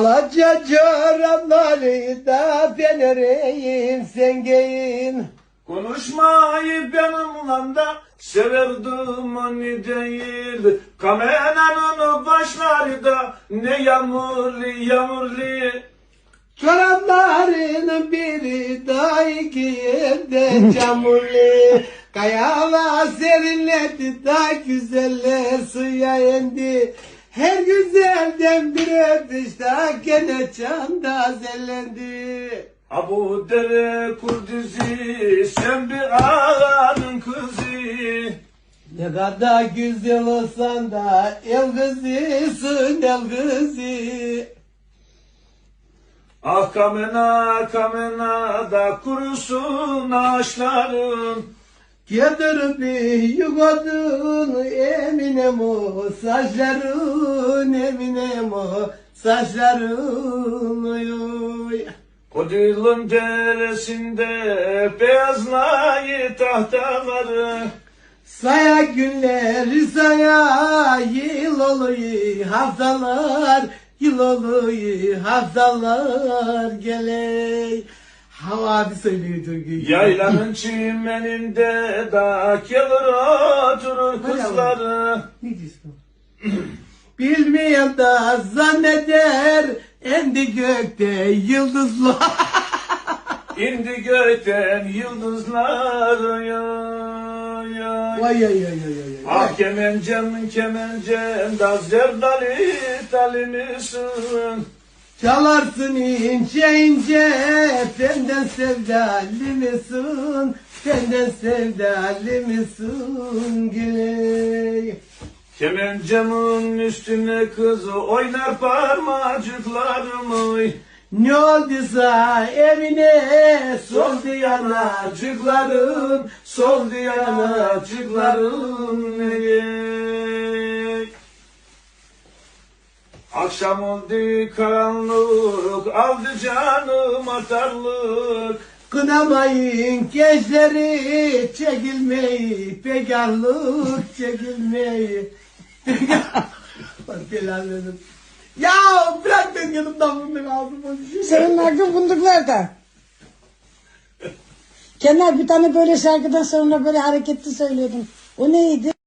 Alaca çorapları da ben öreyim sen giyin. Konuşmayı benimle da severdim onu değil. Kamenanın başları da ne yağmurlu yağmurlu. Çoraplarının biri da iki yerde çamurlu. Kayalar serinledi da güzeller suya indi. Her güzelden bir öpüş da gene çanda zellendi. Abu dere kurdizi sen bir ağanın kızı. Ne kadar güzel olsan da el kızısın el kızı. Ah kamena kamena da kurusun ağaçların. Getir yugadın eminem o saçların eminem o saçların oy oy. O dilin deresinde beyazlayı tahtaları. Saya günler saya yıl oluyor haftalar yıl oluyor haftalar geley. Hava abi söylüyor türküyü. Yaylanın çimeninde da gelir oturur kızları. Ne diyorsun? Bilmeyen de zanneder endi gökte yıldızlar. İndi gökten yıldızlar ya ya. Vay ay ay ay ay. ay. Ah kemencem kemencem da zerdali talimisin. Çalarsın ince ince benden sevdalı mısın? Benden sevdalı mısın güley? Kemencemin üstüne kızı oynar parmacıklarımı. Ne olduysa evine soldu yanacıkların, soldu yanacıkların. Ey. Akşam oldu karanlık aldı canım atarlık. Kınamayın gençleri çekilmeyi pekarlık çekilmeyi. Bak belanı Ya bırak ben yanımdan bunu aldım. Senin aklın fındıklarda. Kenar bir tane böyle şarkıdan sonra böyle hareketli söylüyordun. O neydi?